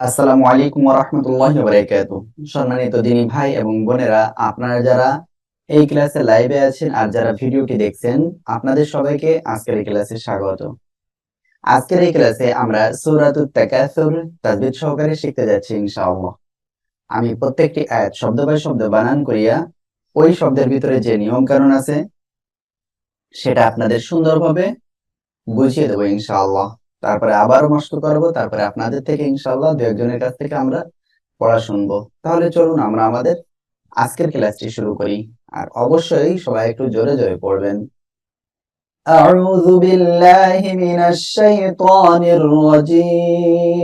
আসসালামু আলাইকুম ওরহমতুল্লাহি বারাকাত সম্মানিত দিনী ভাই এবং বোনেরা, আপনারা যারা এই ক্লাসে লাইভে আছেন আর যারা ভিডিওটি দেখছেন, আপনাদের সবাইকে আজকের এই ক্লাসে স্বাগত। আজকের এই ক্লাসে আমরা সূরাতুত তাকাসুর তাজবিদ সহকারে শিখতে যাচ্ছি ইনশাআল্লাহ। আমি প্রত্যেকটি আয়াত শব্দ বাই শব্দ বানান করিয়া ওই শব্দের ভিতরে যে নিয়ম কানুন আছে, সেটা আপনাদের সুন্দরভাবে বুঝিয়ে দেবো ইনশাআল্লাহ। তারপরে আবারও মস্ত করবো তারপরে আপনাদের থেকে ইনশাআল্লাহ দু একজনের কাছ থেকে আমরা পড়া শুনবো তাহলে চলুন আমরা আমাদের আজকের ক্লাসটি শুরু করি আর অবশ্যই সবাই একটু জোরে জোরে পড়বেন أعوذ بالله من الشيطان الرجيم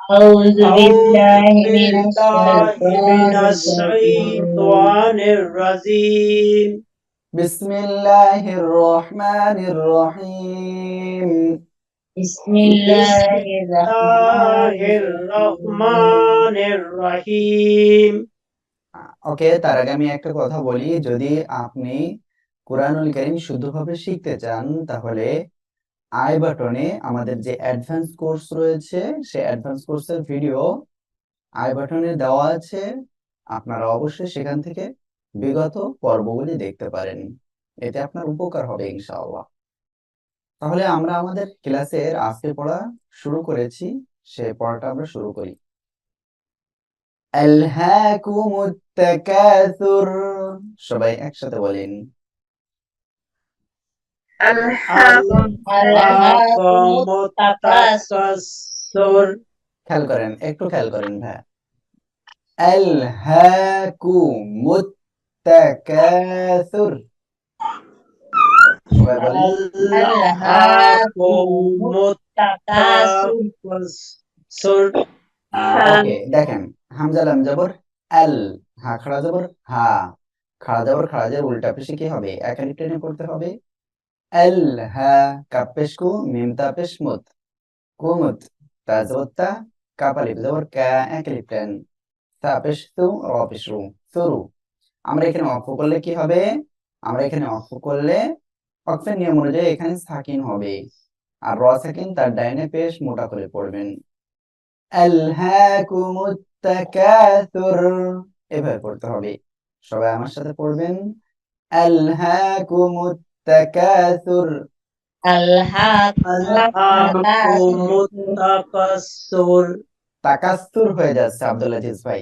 أعوذ بالله من من الشيطان الشيطان الرجيم بسم الله الرحمن الرحيم بسم الله الله الرحمن الرحمن الرحيم ওকে তার আগে আমি একটা কথা বলি যদি আপনি কোরআনুল কারীম শুদ্ধভাবে শিখতে চান তাহলে আই বাটনে আমাদের যে অ্যাডভান্স কোর্স রয়েছে সেই অ্যাডভান্স কোর্সের ভিডিও আই বাটনে দেওয়া আছে আপনারা অবশ্যই সেখান থেকে বিগত পর্বগুলি দেখতে পারেন। এতে আপনার উপকার হবে ইনশাআল্লাহ। তাহলে আমরা আমাদের ক্লাসের আজকে পড়া শুরু করেছি সে পড়াটা আমরা শুরু করি। সবাই একসাথে বলেন। খেয়াল করেন একটু খেয়াল করেন হ্যাঁ আলহাকুমুত তাকাসুর সবাই বলেন ألهاكم التكاثر ওকে দেখেন হামজা লাম জবর আল হা খাড়া জবর হা খাড়া জবর খাড়া জবর উল্টা পেশে কি হবে এক আলিফ টেনে পড়তে হবে আল হা কাপ পেশ কু মিম তা পেশ মুত কুমুত তা জবর তা কাপ আলিফ জবর কা এক আলিফ টেন তা পেশ তু র পেশ রু শুরু আমরা এখানে অক্ষ করলে কি হবে? আমরা এখানে অক্ষ করলে অক্ষের নিয়ম অনুযায়ী এখানে সাকিন হবে। আর র সাকিন তার ডাইনে পেশ মোটা করে পড়বেন। এভাবে পড়তে হবে। সবাই আমার সাথে পড়বেন। হয়ে যাচ্ছে আব্দুল আজিজ ভাই।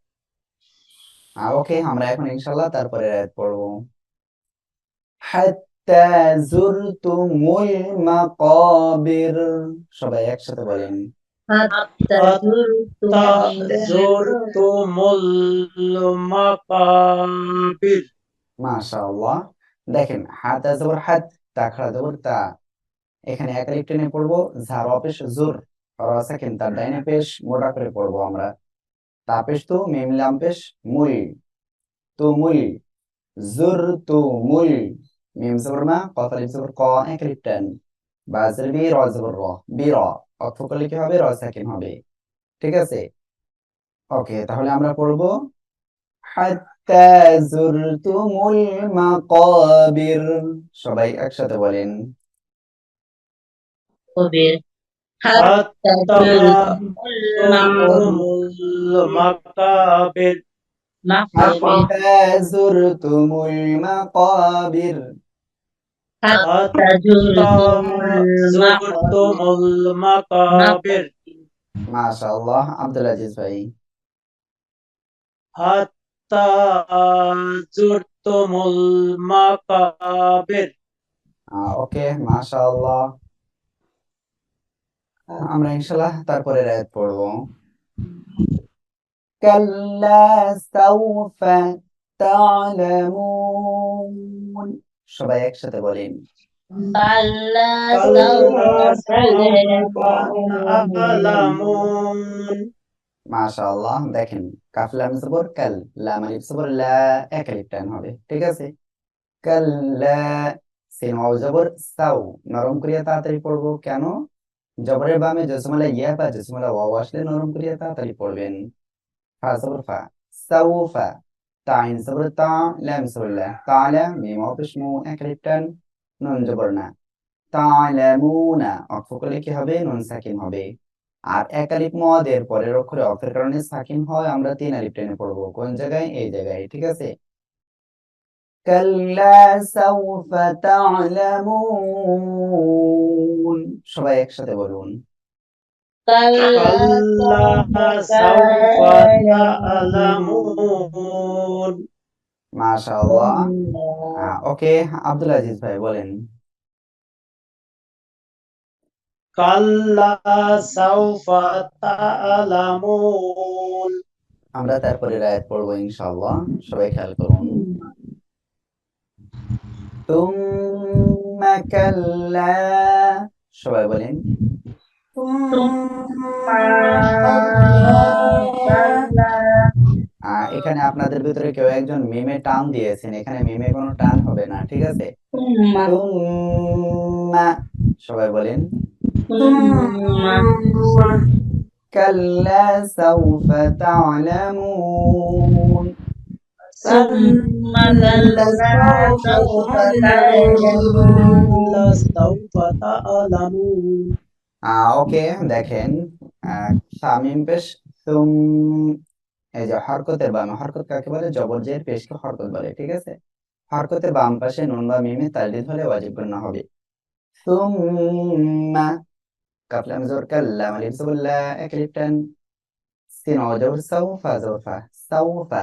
ওকে আমরা এখন ইনশাল্লাহ তারপরে আয়াত পড়ব। সবাই একসাথে বলেন। দেখেন হাতা জবর হাত তা খাড়া জবর তা। এখানে এক লিফটে পড়ব। ঝার অপেশ জোর। র তার ডাইনে পেশ মোটা করে পড়ব আমরা। তা পেশ তো মিম লাম পেশ মুল তুমুল জুর তুমুল মিম জবর মা কফ জবর ক, এক টেন বা র জবর র। বি, র। অক্ষ করলে কি হবে? র সাকিন হবে। ঠিক আছে? ওকে, তাহলে আমরা পড়ব। হাত্তা জুরতুমুল মাকাবির সবাই একসাথে বলেন। Masya Allah Abdul Aziz Bayi Hatta zurtumul makabir ah, Oke, okay. Masya Allah আমরা ইনশাল্লাহ তারপরে রায়াত পড়ব। সবাই একসাথে বলেন। মাশাআল্লাহ দেখেন কাফ লাম কাল লাম মানে লা এক হবে ঠিক আছে? কাল্লা সিন ওয়াও জবর সাউ নরম করিয়া তাড়াতাড়ি পড়ব কেন? জবরের বামে জসমলা ইয়া বা জসমলা ওয়াও আসলে নরম করিয়া তাড়াতাড়ি পড়বেন ফা জবর ফা সাউফা তাইন জবর তা, লাম জবর লা তাআলা মিম পেশ মু এক আলিফ নুন, জবর না। তা'লামুনা অক্ষ করলে কি হবে? নুন সাকিন হবে। আর এক আলিফ মদের পরের অক্ষরে অক্ষের কারণে সাকিন হয়, আমরা তিন আলিফ টেনে পড়ব। কোন জায়গায়? এই জায়গায়, ঠিক আছে? কাল্লা সাউফা তা'লামুন সবাই একসাথে বলুন كلا كلا سوف تعلمون মাশাআল্লাহ ওকে আব্দুল আজিজ ভাই বলেন كلا سوف تعلمون আমরা তারপরে আয়াত পড়বো ইনশাআল্লাহ সবাই খেয়াল করুন তুম্মা কাল্লা সবাই বলেন আহ, এখানে আপনাদের ভিতরে কেউ একজন মিমে টান দিয়েছেন এখানে মিমে কোনো টান হবে না ঠিক আছে ثم তুম্মা সবাই বলেন ثم কাল্লা সাউফা তা'লামুন ثم كلا سوف تعلمون كلا سوف تعلمون আহ, ওকে দেখেন আহ, শামিম পেশ তুম এই যে হরকতের বামে হরকত কাকে বলে জবর জের পেশকে হরকত বলে ঠিক আছে হরকতের বাম পাশে নুন বা মিমে তালদিদ হলে ওয়াজিব গুন্না হবে তুম্মা কাফ লাম জবর কাল্লা আলিফ জবর লা এক আলিফ টান সিন ওয়া জবর সাউফা জবর ফা সাউফা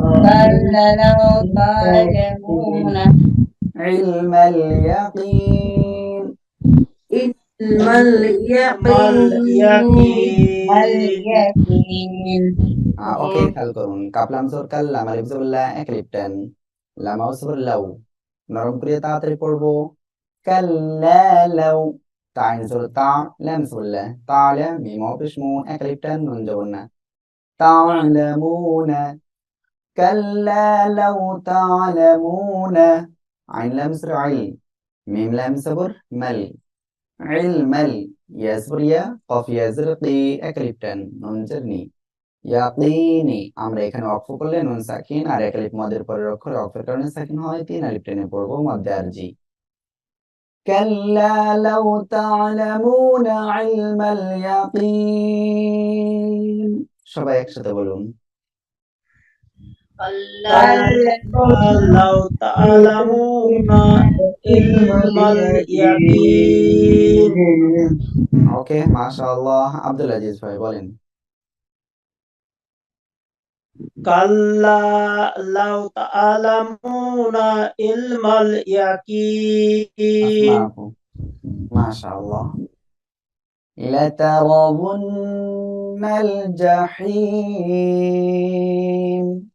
كلا لو تعلمون علم اليقين علم اليقين اليقين আহ, ওকে খেয়াল করুন কাপলাম জোর কাল লাম আলিফ জবর লা এক আলিফ টান লামাও জবর লাউ নরম করে তাড়াতাড়ি পড়বো কাল্লা লাউ তাইন জোর তা লাম জবর লা তাআলা মিম ওয়া পেশ মু এক আলিফ টান নুন জবর না তা'লামুনা কাল্লা লাউ তা'লামুনা আইন লাম জবর আই মিম লাম জবর মাল ইলমাল ইয়া জবর ইয়া কফ ইয়া জবর কি এক আলিফ টান নুন জবর নি ইয়াকিনি আমরা এখানে অক্ষ করলে নুন সাকিন আর এক আলিফ মদের পরের অক্ষরে অক্ষের কারণে সাকিন হয় তিন আলিফ টেনে পড়বো মধ্যে আরজি كلا لو تعلمون علم اليقين সবাই একসাথে বলুন لو تعلمون علم اليقين ওকে মাশাআল্লাহ আব্দুল আজিজ ভাই বলেন كلا لو تعلمون علم اليقين আসমাআকু মাশাআল্লাহ لترون الجحيم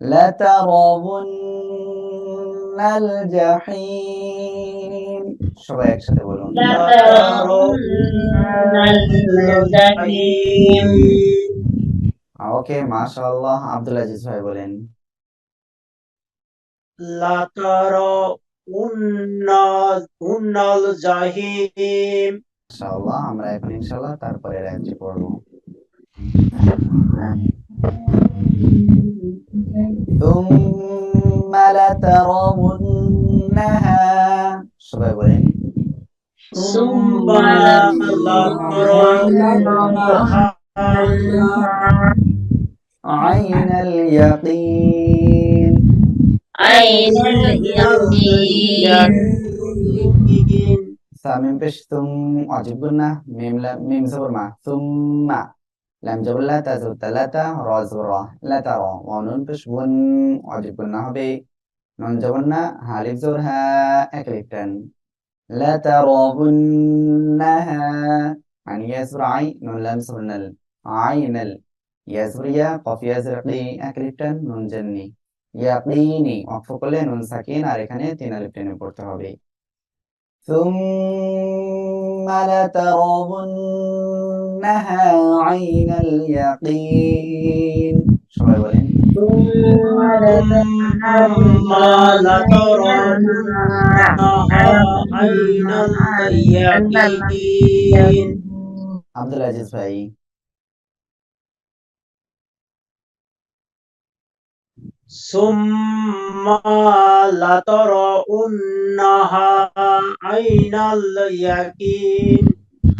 لترون الجحيم সবাই একসাথে বলুন الجحيم ওকে মাশাআল্লাহ আব্দুল আজিজ ভাই বলেন لترون الجحيم মাশাআল্লাহ আমরা এখন ইনশাআল্লাহ তারপরে রাজ্য পড়বো ثم لترونها ثم لترونها عين اليقين عين اليقين سامين بشتم واجب قلنا ميم ميم زبر مع ثم লাম জবর লা তা জবর তা লা তা র জবর রা লা তা র ওয়া নুন পেশ বুন অজিব গুন্না হবে নুন জবর না হালিফ জবর হা এক লিফ টান লা তারাবুন্নাহা عن يزر عين نون لام صبر نل عين ال يزر يا قف يزر قي أكليفتن نون جني ইয়াকিনি অক্ষ করলে নুন সাকিন আর এখানে তিন আলিফ টেনে পড়তে হবে ثم لترونها عين اليقين সবাই বলেন ثم لترونها عين اليقين আব্দুল আজিজ ভাই ثم لترونها عين اليقين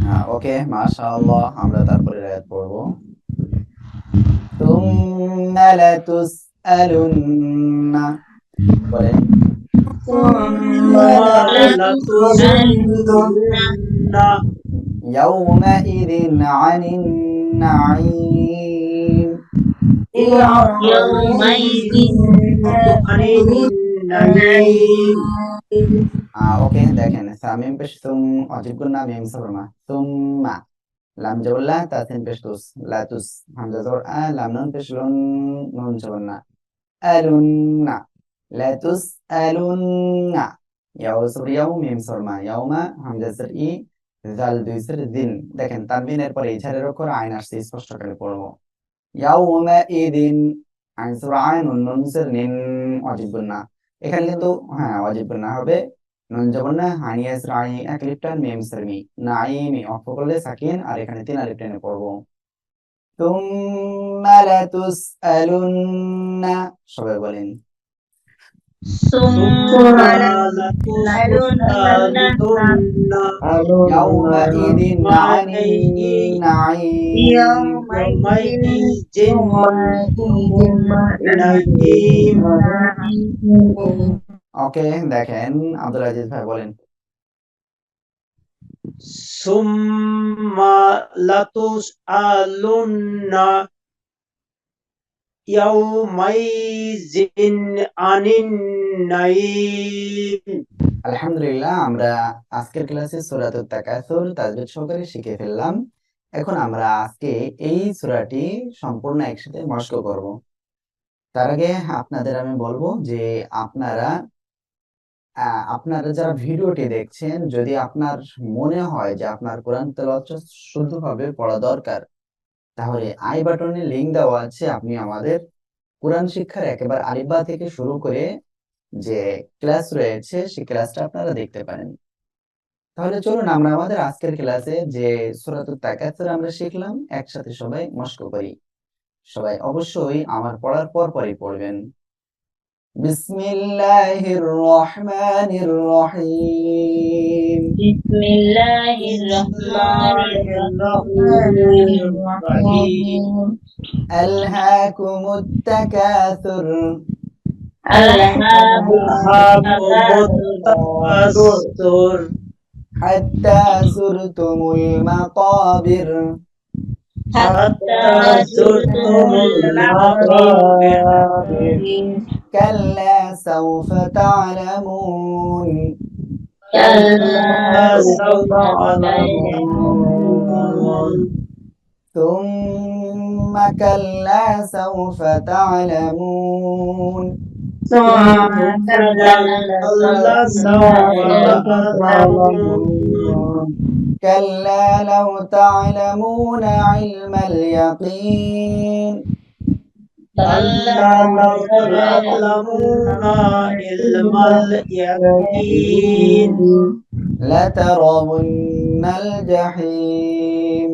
হ্যাঁ ওকে মাশাআল্লাহ আমরা তারপরে আয়াত পড়বো ثم لتسألن বলেন ثم لتسألن يومئذ عن النعيم ওকে দেখেন, সামিম পেশ তুম, অজিব গুন্না, মিম সবর মা। তুম্মা লাম তাসিন পেশ তুস। লা তুস, হামজা আ, লাম নুন পেশ লুন, নুন জবর না। আলুন্না লা তুস আলুন্না ইয়াও সবর ইয়াও মিম সবর ইয়াউমা হামজা ই, জাল দুই দিন। দেখেন, তানবিনের পরে ইছারের অক্ষর আইন আসছে, স্পষ্ট করে পড়ব। ইয়াউমা ইদিন আইন সবর আইন নুন সর নিন অজিব গুন্না এখানে কিন্তু হ্যাঁ অজিব গুন্না হবে নুন জবর না হানিয়াস রাই এক লিপটান মিম সারমি নাইমি অক্ষ করলে সাকিন আর এখানে তিন আলিফ টেনে পড়বো তুম্মা লাতুসআলুন্না সবাই বলেন ثم ثم لتسألن لتسألن ইয়াউমাইদিন আনিন নাঈম يومئذ نعيم ওকে দেখেন আব্দুল আজিজ ভাই বলেন ثم لتسألن يومئذ عن النعيم আলহামদুলিল্লাহ আমরা আজকের ক্লাসে সূরাতুত তাকাসুর তাজবিদ সহকারে শিখে ফেললাম এখন আমরা আজকে এই সূরাটি সম্পূর্ণ একসাথে মস্ক করব। তার আগে আপনাদের আমি বলব যে আপনারা আপনারা যারা ভিডিওটি দেখছেন, যদি আপনার মনে হয় যে আপনার কোরআন তেলাওয়াত শুদ্ধভাবে পড়া দরকার, তাহলে আই বাটনে লিংক দেওয়া আছে। আপনি আমাদের কোরআন শিক্ষার একেবারে আলিফবা থেকে শুরু করে যে ক্লাস রয়েছে সেই ক্লাসটা আপনারা দেখতে পারেন। তাহলে চলুন আমরা আমাদের আজকের ক্লাসে যে সুরাতুত তাকাসুর আমরা শিখলাম একসাথে সবাই মস্ক করি। সবাই অবশ্যই আমার পড়ার পর পরই পড়বেন। বিসমিল্লাহির রহমানির রহিম। বিসমিল্লাহির রহমানির حتى زرتم المقابر. كلا سوف تعلمون كلا سوف تعلمون. كلا سوف تعلمون. ثم كلا سوف تعلمون. كلا لو تعلمون علم اليقين. كلا لو تعلمون علم اليقين. لترون الجحيم.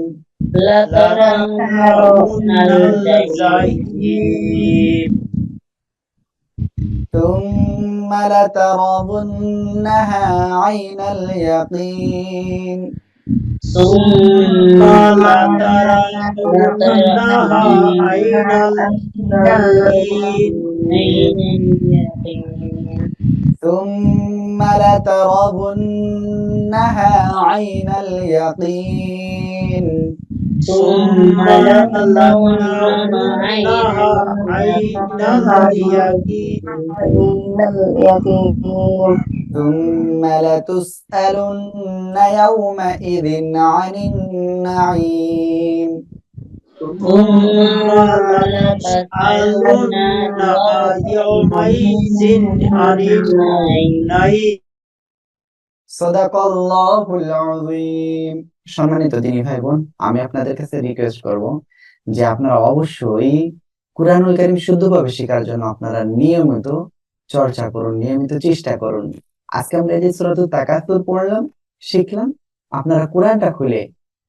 لترون الجحيم. الجحيم ثم لترونها عين اليقين. ثم لترونها عين اليقين. ثم لترونها عين اليقين. ثم لترونها عين اليقين ثم لتسألن يومئذ عن النعيم. ثم لتسألن يومئذ عن النعيم. সম্মানিত দিনী ভাই বোন আমি আপনাদের কাছে রিকোয়েস্ট করব যে আপনারা অবশ্যই কুরআনুল কারীম শুদ্ধভাবে শেখার জন্য আপনারা নিয়মিত চর্চা করুন, নিয়মিত চেষ্টা করুন। আজকে আমরা যে সূরাতুত তাকাসুর পড়লাম, শিখলাম, আপনারা কোরআনটা খুলে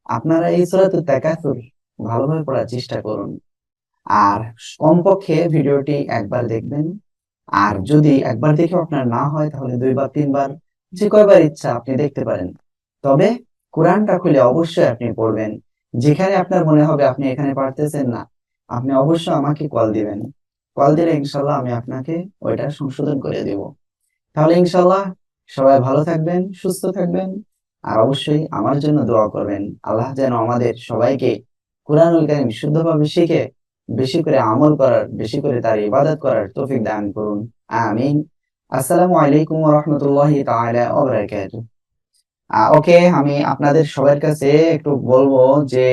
আপনারা এই সূরাতুত তাকাসুর ভালোভাবে পড়ার চেষ্টা করুন। আর কমপক্ষে ভিডিওটি একবার দেখবেন। আর যদি একবার দেখে আপনার না হয়, তাহলে দুইবার, তিনবার যে কয়বার ইচ্ছা আপনি দেখতে পারেন। তবে কোরআনটা খুলে অবশ্যই আপনি পড়বেন। যেখানে আপনার মনে হবে আপনি এখানে পারতেছেন না, আপনি অবশ্যই আমাকে কল দিবেন। কল দিলে ইনশাল্লাহ আমি আপনাকে ওইটা সংশোধন করে দেব। তাহলে ইনশাল্লাহ সবাই ভালো থাকবেন, সুস্থ থাকবেন, আর অবশ্যই আমার জন্য দোয়া করবেন। আল্লাহ যেন আমাদের সবাইকে কোরআনুল কারীম শুদ্ধভাবে শিখে বেশি করে আমল করার, বেশি করে তার ইবাদত করার তৌফিক দান করুন। আমিন। আসসালামু আলাইকুম রহমতুল্লাহ ওকে আমি আপনাদের সবার কাছে একটু বলব যে